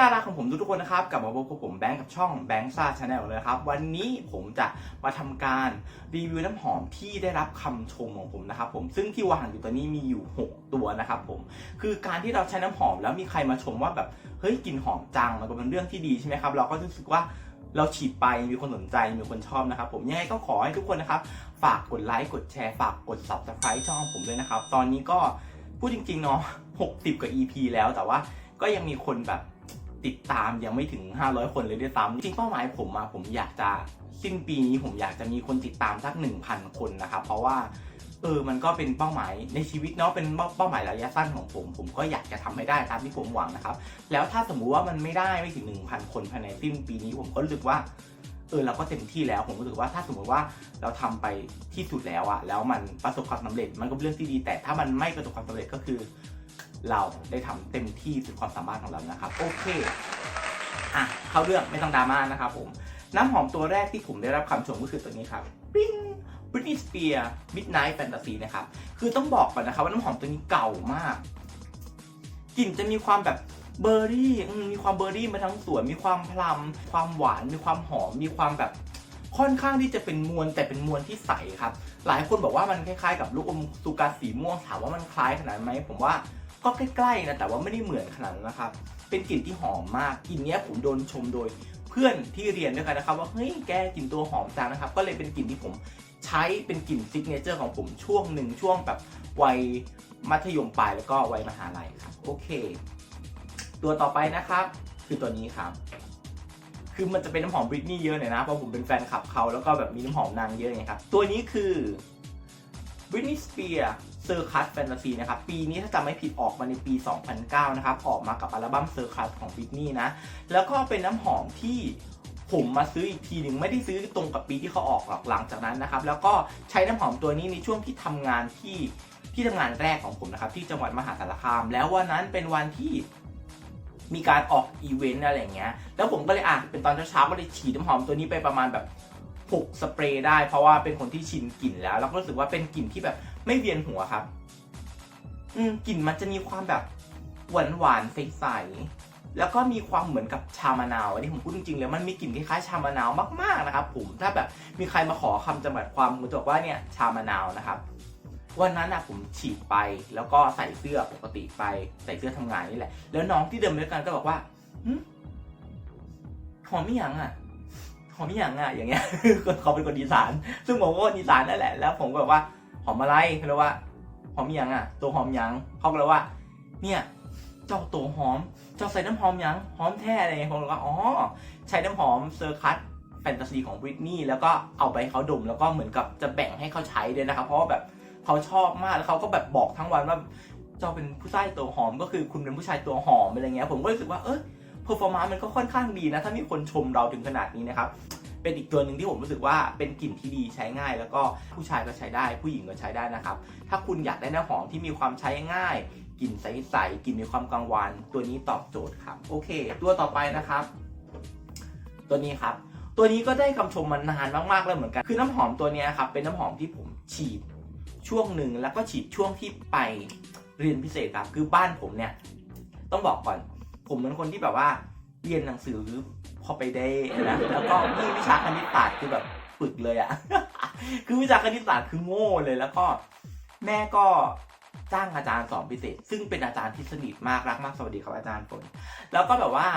น่ารักของผมทุกๆคนนะครับกลับมาพบกับผมแบงค์กับช่องแบงค์ซ่าชาแนลเลยครับ วันนี้ผมจะมาทำการรีวิวน้ำหอมที่ได้รับคำชมของผมนะครับผมซึ่งที่วางอยู่ตอนนี้มีอยู่ 6 ตัวนะครับผมคือการที่เราใช้น้ำหอมแล้วมีใครมาชมว่าแบบเฮ้ยกลิ่นหอมจังมันก็เป็นเรื่องที่ดีใช่ไหมครับเราก็รู้สึกว่าเราฉีดไปมีคนสนใจมีคนชอบนะครับ ผมยังไงก็ขอให้ทุกคนนะครับ ฝากกดไลค์กดแชร์ฝากกด subscribe ช่องของผมด้วยนะครับ ตอนนี้ก็พูดจริงๆเนาะ60กว่า EP แล้วแต่ว่าก็ยังมีคนแบบ ติดตามยังไม่ถึง 500 คนเลยด้วยซ้ำจริงเป้าหมายผมอะผมอยากจะสิ้นปีนี้ผมอยากจะมีคนติดตามสัก 1,000 คนนะครับเพราะว่าเออมันก็เป็นเป้าหมายในชีวิตเนาะเป็นเป้าหมายระยะสั้นของผม ผมก็อยากจะทำให้ได้ตามที่ผมหวังนะครับ แล้วถ้าสมมุติว่ามันไม่ได้ไม่ถึง 1,000 คนภายในสิ้นปีนี้ผมก็รู้สึกว่าเออเราก็เต็มที่แล้วผมรู้สึกว่าถ้าสมมติว่าเราทำไปที่สุดแล้วอะแล้วมันประสบความสำเร็จมันก็เป็นเรื่องที่ดี แต่ถ้ามันไม่ประสบความสำเร็จก็คือ เราได้ทำเต็มที่สุดความสามารถของเรานะครับ โอเคอะเข้าเรื่องไม่ต้องดราม่านะครับผม น้ำหอมตัวแรกที่ผมได้รับคำชมก็คือตัวนี้ครับปิ้ง Britney Spears Midnight Fantasy นะครับ คือต้องบอกก่อนนะครับว่าน้ำหอมตัวนี้เก่ามาก กลิ่นจะมีความแบบเบอร์รี่มีความเบอร์รี่มาทั้งสวน มีความพลัมความหวาน มีความหอม มีความแบบค่อนข้างที่จะเป็นมวลแต่เป็นมวลที่ใสครับ หลายคนบอกว่ามันคล้ายๆ กับลูกอมสุกาสีม่วงถามว่ามันคล้ายขนาดไหมผมว่า ก็ใกล้ๆนะแต่ว่าไม่ได้เหมือนขนาดนั้นนะครับ เป็นกลิ่นที่หอมมากกลิ่นนี้ผมโดนชมโดยเพื่อนที่เรียนด้วยกันนะครับ ว่าเฮ้ยแกกลิ่นตัวหอมจังนะครับ ก็เลยเป็นกลิ่นที่ผมใช้เป็นกลิ่นซิกเนเจอร์ของผมช่วงหนึ่งช่วงแบบวัยมัธยมปลายแล้วก็วัยมหาลัยครับโอเค ตัวต่อไปนะครับ คือตัวนี้ครับคือมันจะเป็นน้ำหอมบริตนี่เยอะหน่อยนะเพราะผมเป็นแฟนคลับเขาแล้วก็แบบมีน้ำหอมนางเยอะไงครับตัวนี้คือ Britney Spears Circus Fantasy นะครับ ปีนี้ถ้าจำไม่ผิดออกมาในปี 2009 นะครับ ออกมากับอัลบั้ม Circus ของ Britney นะ แล้วก็เป็นน้ำหอมที่ผมมาซื้ออีกทีหนึ่งไม่ได้ซื้อตรงกับปีที่เขาออกหรอกหลังจากนั้นนะครับ แล้วก็ใช้น้ำหอมตัวนี้ในช่วงที่ทำงานที่ที่ทำงานแรกของผมนะครับ ที่จังหวัดมหาสารคาม แล้ววันนั้นเป็นวันที่มีการออกอีเวนต์อะไรอย่างเงี้ย แล้วผมก็เลยอะเป็นตอนเช้าๆก็เลยฉีดน้ำหอมตัวนี้ไปประมาณแบบ 6สเปรย์ได้เพราะว่าเป็นคนที่ชินกลิ่นแล้ว แล้วก็รู้สึกว่าเป็นกลิ่นที่แบบไม่เวียนหัวครับ อืมกลิ่นมันจะมีความแบบหวานหวานๆใสๆแล้วก็มีความเหมือนกับชามะนาวอันนี้ผมพูดจริงๆเลยมันมีกลิ่นคล้ายๆชามะนาวมากๆนะครับ ผมถ้าแบบมีใครมาขอคำจำกัดความผมจะบอกว่าเนี่ยชามะนาวนะครับวันนั้นนะผมฉีดไปแล้วก็ใส่เสื้อปกติไปใส่เสื้อทำงานนี่แหละ แล้วน้องที่เดิมด้วยกันก็บอกว่าหึหอมไม่ยังอะ หอมไม่ยังอะอย่างเงี้ยเขาเป็นคนอีสาน ซึ่งผมก็คนอีสานนั่นแหละแล้ว ผมก็แบบว่าหอมอะไรเขาเลยว่าหอมยังอะ ตัวหอมยังเขาก็เลยว่า เนี่ยเจ้าตัวหอม เจ้าใส่น้ำหอมยังหอมแท้อะไรเงี้ยผมเลยว่าอ๋อใช้น้ำหอมเซอร์คัตแฟนตาซีของบริตนี่แล้วก็เอาไปให้เขาดมแล้วก็เหมือนกับจะแบ่งให้เขาใช้ด้วยนะครับ เพราะว่าแบบเขาชอบมากแล้วเขาก็แบบบอกทั้งวันว่าเจ้าเป็นผู้ชายตัวหอมก็คือคุณเป็นผู้ชายตัวหอมอะไรเงี้ยผมก็รู้สึกว่าเออ เพอร์ฟอร์มานมันก็ค่อนข้างดีนะ ถ้ามีคนชมเราถึงขนาดนี้นะครับ เป็นอีกตัวหนึ่งที่ผมรู้สึกว่าเป็นกลิ่นที่ดีใช้ง่าย แล้วก็ผู้ชายก็ใช้ได้ ผู้หญิงก็ใช้ได้นะครับ ถ้าคุณอยากได้น้ำหอมที่มีความใช้ง่ายกลิ่นใสๆกลิ่นมีความกังวานตัวนี้ตอบโจทย์ครับ โอเค ตัวต่อไปนะครับ ตัวนี้ครับ ตัวนี้ก็ได้คำชมมานานมากๆแล้วเหมือนกัน คือน้ำหอมตัวนี้ครับ เป็นน้ำหอมที่ผมฉีดช่วงหนึ่งแล้วก็ฉีดช่วงที่ไปเรียนพิเศษครับ คือบ้านผมเนี่ย ต้องบอกก่อน ผมเป็นคนที่แบบว่าเรียนหนังสือพอไปได้นะแล้วก็มีวิชาคณิตศาสตร์คือแบบฝึกเลยอะคือวิชาคณิตศาสตร์คือโง่เลยแล้วก็แม่ก็จ้างอาจารย์สอนพิเศษ ซึ่งเป็นอาจารย์ที่สนิทมากรักมากสวัสดีครับอาจารย์ฝนแล้วก็แบบว่า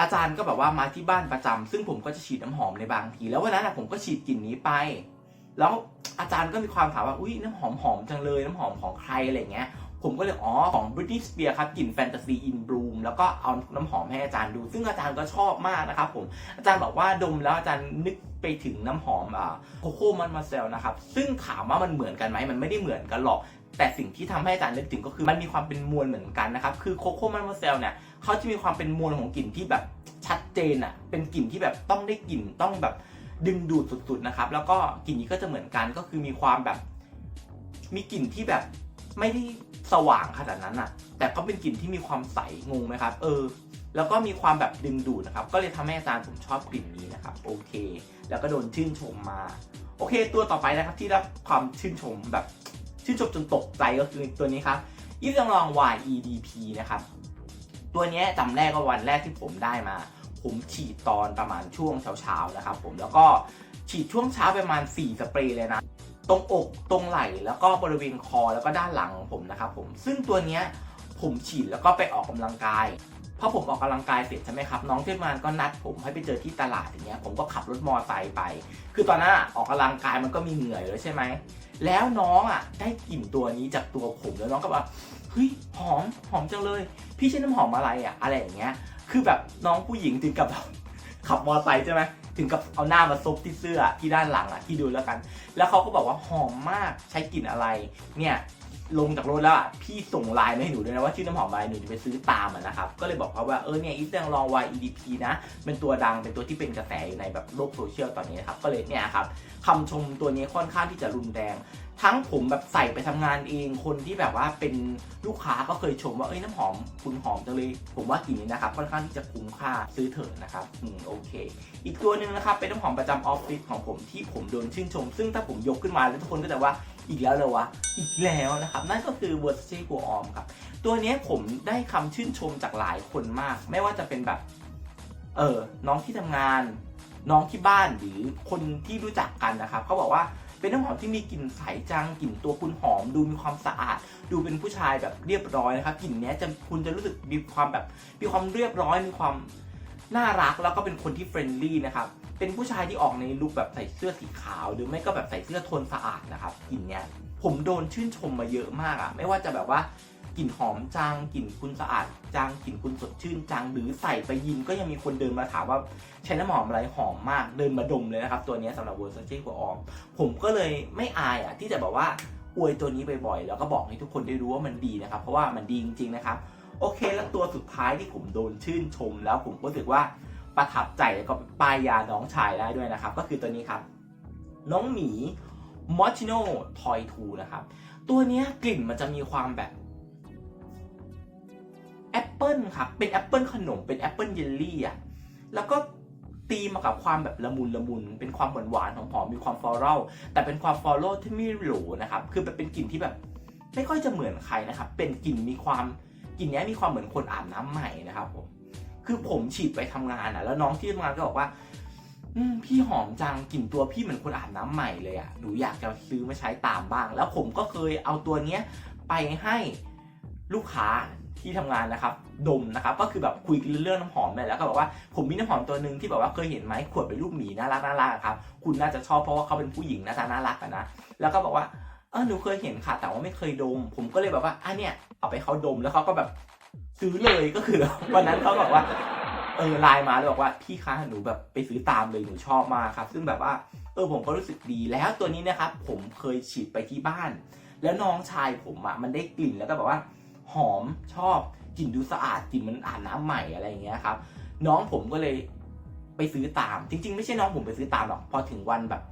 อาจารย์ก็แบบว่ามาที่บ้านประจำซึ่งผมก็จะฉีดน้ำหอมในบางที แล้ววันนั้นอะผมก็ฉีดกลิ่นนี้ไป แล้วอาจารย์ก็มีความถามว่าอุ้ยน้ำหอมหอมจังเลยน้ำหอมของใครอะไรเงี้ย ผมก็เลยอ๋อของ Britney Spears ครับกลิ่น Fantasy in Bloom แล้วก็เอาน้ำหอมให้อาจารย์ดู ซึ่งอาจารย์ก็ชอบมากนะครับผมอาจารย์บอกว่าดมแล้วอาจารย์นึกไปถึงน้ำหอมอ่าโคโค่มันมาเซลนะครับซึ่งถามว่ามันเหมือนกันไหมมันไม่ได้เหมือนกันหรอกแต่สิ่งที่ทำให้อาจารย์นึกถึงก็คือมันมีความเป็นมวลเหมือนกันนะครับ คือโคโค่มันมาเซลเนี่ยเขาจะมีความเป็นมวลของกลิ่นที่แบบชัดเจนอะ เป็นกลิ่นที่แบบต้องได้กลิ่นต้องแบบดึงดูดสุดๆนะครับ แล้วก็กลิ่นนี้ก็จะเหมือนกันก็คือมีความแบบ มีกลิ่นที่แบบไม่ได้ สว่างขนาดนั้นอะแต่ก็เป็นกลิ่นที่มีความใสงงไหมครับ เออ แล้วก็มีความแบบดึงดูดนะครับ ก็เลยทำให้อาจารย์ผมชอบกลิ่นนี้นะครับ โอเค แล้วก็โดนชื่นชมมา โอเค ตัวต่อไปนะครับที่รับความชื่นชมแบบชื่นชมจนตกใจก็คือตัวนี้ครับยี่สังลอง YEDP นะครับ ตัวนี้จำแรกก็วันแรกที่ผมได้มา ผมฉีดตอนประมาณช่วงเช้าๆนะครับผมแล้วก็ฉีดช่วงเช้าประมาณ 4 สเปรย์เลยนะ ตรงอกตรงไหล่แล้วก็บริเวณคอแล้วก็ด้านหลังของผมนะครับผมซึ่งตัวเนี้ยผมฉีดแล้วก็ไปออกกำลังกายพอผมออกกำลังกายเสร็จใช่ไหมครับ น้องเทำงานก็นัดผมให้ไปเจอที่ตลาดอย่างเงี้ยผมก็ขับรถมอไซค์ไป คือตอนนั้นอออกกำลังกายมันก็มีเหงื่ออยู่แล้วใช่ไหมแล้วน้องอะได้กลิ่นตัวนี้จากตัวผมแล้วน้องก็บอกเฮ้ยหอมหอมจังเลย พี่ใช้น้ำหอมอะไรอะอะไรอย่างเงี้ย คือแบบน้องผู้หญิงถึงกับแบบขับมอเตอร์ไซค์ใช่ไหม ถึงกับเอาหน้ามาซบที่เสื้อที่ด้านหลังอะที่ดูแล้วกัน แล้วเขาก็บอกว่าหอมมากใช้กลิ่นอะไร เนี่ยลงจากรถแล้วอะพี่ส่งไลน์มาให้หนูด้วยนะว่าชื่อน้ำหอมอะไรหนูจะไปซื้อตามอะนะครับ ก็เลยบอกเขาว่าเออเนี่ยอีสแตงลอง YEDP นะ เป็นตัวดังเป็นตัวที่เป็นกระแสอยู่ในแบบโลกโซเชียลตอนนี้นะครับ ก็เลยเนี่ยครับคำชมตัวนี้ค่อนข้างที่จะรุนแรง ทั้งผมแบบใส่ไปทำงานเอง คนที่แบบว่าเป็นลูกค้าก็เคยชมว่าเอ้ยน้ำหอมคุณหอมจังเลย ผมว่ากลิ่นนี้นะครับค่อนข้างที่จะคุ้มค่าซื้อเถอะนะครับอืมโอเค อีกตัวหนึ่งนะครับเป็นน้ำหอมประจำออฟฟิศของผมที่ผมโดนชื่นชม ซึ่งถ้าผมยกขึ้นมาแล้วทุกคนก็จะว่าอีกแล้วเลยวะ อีกแล้วนะครับ นั่นก็คือ Versace g o o m ครับ ตัวนี้ผมได้คำชื่นชมจากหลายคนมาก ไม่ว่าจะเป็นแบบ เออ น้องที่ทำงาน น้องที่บ้านหรือคนที่รู้จักกันนะครับ เขาบอกว่า เป็นน้ำหอมที่มีกลิ่นใสจังกลิ่นตัวคุณหอม ดูมีความสะอาด ดูเป็นผู้ชายแบบเรียบร้อยนะครับกลิ่นนี้จะคุณจะรู้สึกมีความแบบมีความเรียบร้อยมีความน่ารักแล้วก็เป็นคนที่เฟรนลี่นะครับ เป็นผู้ชายที่ออกในลุคแบบใส่เสื้อสีขาว หรือไม่ก็แบบใส่เสื้อโทนสะอาดนะครับกลิ่นเนี้ยผมโดนชื่นชมมาเยอะมากอะไม่ว่าจะแบบว่า กลิ่นหอมจังกลิ่นคุณสะอาดจังกลิ่นคุณสดชื่นจังหรือใส่ไปยิมก็ยังมีคนเดินมาถามว่าใช้น้ำหอมอะไรหอมมากเดินมาดมเลยนะครับ ตัวนี้สำหรับ Versace g o o m ผมก็เลยไม่อายอะที่จะแบบว่าอวยตัวนี้บ่อยๆแล้วก็บอกให้ทุกคนได้รู้ว่ามันดีนะครับ เพราะว่ามันดีจริงๆนะครับโอเค แล้วตัวสุดท้ายที่ผมโดนชื่นชม แล้วผมก็รู้สึกว่าประทับใจแล้วก็ป้ายยาน้องชายได้ด้วยนะครับ ก็คือตัวนี้ครับ น้องหมี m o c h i n o Toy 2นะครับ ตัวนี้กลิ่นมันจะมีความแบบ ปเปิลครับเป็นแอปเปิลขนมเป็นแอปเปิลเยลลี่อะแล้วก็ตีมากับความแบบละมุนละมุน เป็นความหวานหวานๆหอมๆมีความฟลอรัลแต่เป็นความฟลอรัลที่ไม่หรูนะครับ คือแบบเป็นกลิ่นที่แบบ ไม่ค่อยจะเหมือนใครนะครับ เป็นกลิ่นมีความกลิ่นเนี้ยมีความเหมือนคนอาบน้ำใหม่นะครับผม คือผมฉีดไปทำงานอะ แล้วน้องที่ทำงานก็บอกว่า อืพี่หอมจังกลิ่นตัวพี่เหมือนคนอาบน้ำใหม่เลยอะหนูอยากจะซื้อมาใช้ตามบ้าง แล้วผมก็เคยเอาตัวเนี้ยไปให้ลูกค้า ที่ทำงานนะครับดมนะครับก็คือแบบคุยกันเรื่องน้ำหอมเลยแล้วก็บอกว่าผมมีน้ำหอมตัวหนึ่งที่แบบว่าเคยเห็นไหมขวดเป็นรูปหมีน่ารักน่ารักครับคุณน่าจะชอบเพราะว่าเขาเป็นผู้หญิงหน้าตาน่ารักนะแล้วก็บอกว่าเออหนูเคยเห็นค่ะแต่ว่าไม่เคยดม ผมก็เลยแบบว่าอะเนี่ยเอาไปเขาดมแล้วเขาก็แบบซื้อเลยก็คือวันนั้นเขาบอกว่าเออไลน์มาแล้วบอกว่าพี่คะหนูแบบไปซื้อตามเลยหนูชอบมากครับ ซึ่งแบบว่าเออผมก็รู้สึกดีแล้วตัวนี้นะครับผมเคยฉีดไปที่บ้าน แล้วน้องชายผมอะมันได้กลิ่นแล้วก็แบบว่า หอมชอบกลิ่นดูสะอาดกลิ่นมันอาบน้ำใหม่อะไรอย่างเงี้ยครับน้องผมก็เลยไปซื้อตาม จริง ๆ ไม่ใช่น้องผมไปซื้อตามหรอกพอถึงวันแบบ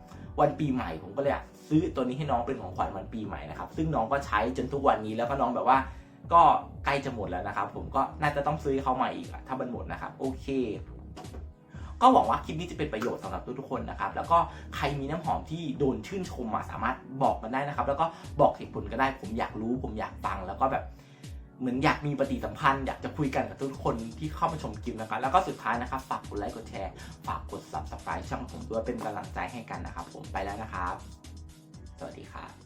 วันปีใหม่ผมก็เลยซื้อตัวนี้ให้น้องเป็นของขวัญวันปีใหม่นะครับซึ่งน้องก็ใช้จนทุกวันนี้แล้วก็น้องแบบว่าก็ใกล้จะหมดแล้วนะครับ ผมก็น่าจะต้องซื้อให้เขาใหม่อีกอะถ้ามันหมดนะครับ โอเค ก็หวังว่าคลิปนี้จะเป็นประโยชน์สำหรับทุกๆคนนะครับ แล้วก็ใครมีน้ำหอมที่โดนชื่นชมอะสามารถบอกกันได้นะครับ แล้วก็บอกเหตุผลก็ได้ผมอยากรู้ผมอยากฟังแล้วก็แบบ เหมือนอยากมีปฏิสัมพันธ์อยากจะคุยกันกับทุกคนที่เข้ามาชมคลิปนะครับแล้วก็สุดท้ายนะครับฝากกดไลค์กดแชร์ฝากกด subscribe ช่องผมด้วยเป็นกำลังใจให้กันนะครับผมไปแล้วนะครับ สวัสดีครับ